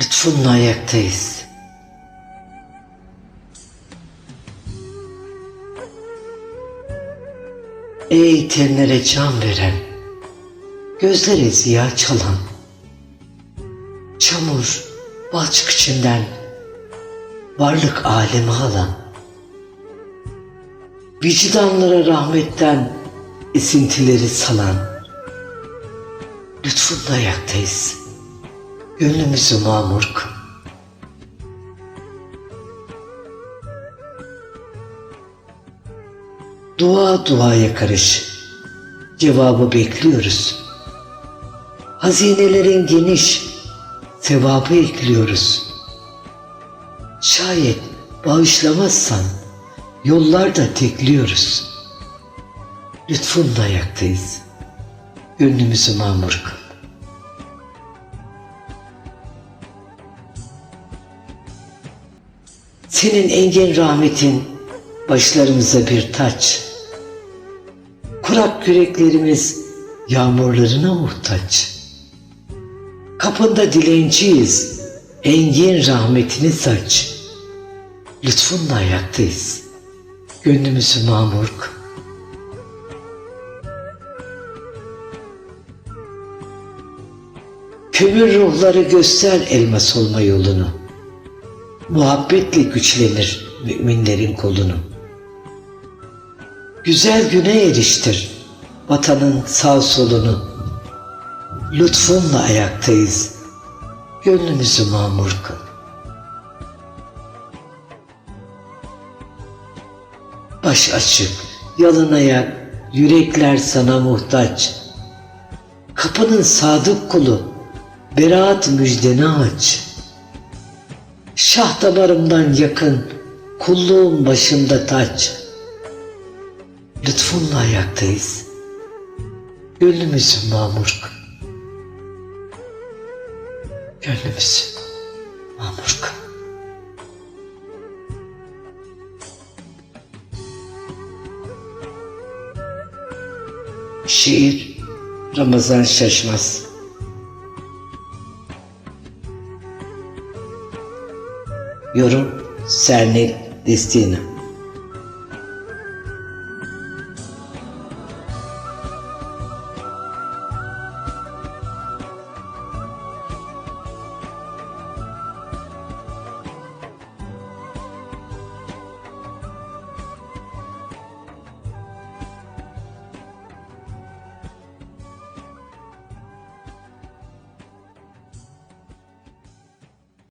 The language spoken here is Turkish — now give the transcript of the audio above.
Lütfunla ayaktayız. Ey tenlere can veren, gözlere ziya çalan, çamur, balçık içinden varlık alemi alan, vicdanlara rahmetten esintileri salan, lütfunla ayaktayız. Gönlümüzü mamur kıl. Dua duaya karış. Cevabı bekliyoruz. Hazinelerin geniş, sevabı ekliyoruz. Şayet bağışlamazsan yollarda tekliyoruz. Lütfunla ayaktayız. Gönlümüzü mamur kıl. Senin engin rahmetin başlarımıza bir taç. Kurak yüreklerimiz yağmurlarına muhtaç. Kapında dilenciyiz, engin rahmetini saç. Lütfunla ayaktayız, gönlümüzü mamur kıl. Kömür ruhları göster elmas olma yolunu. Muhabbetle güçlenir müminlerin kolunu. Güzel güne eriştir vatanın sağ solunu. Lütfunla ayaktayız, gönlümüzü mamur kıl. Baş açık, yalın ayak, yürekler sana muhtaç. Kapının sadık kulu, beraat müjdeni aç. Şah damarımdan yakın, kulluğum başımda taç. Lütfunla ayaktayız, gönlümüzü mamur kıl. Gönlümüzü mamur. Şiir Ramazan Şaşmaz Yorum Sernil Destina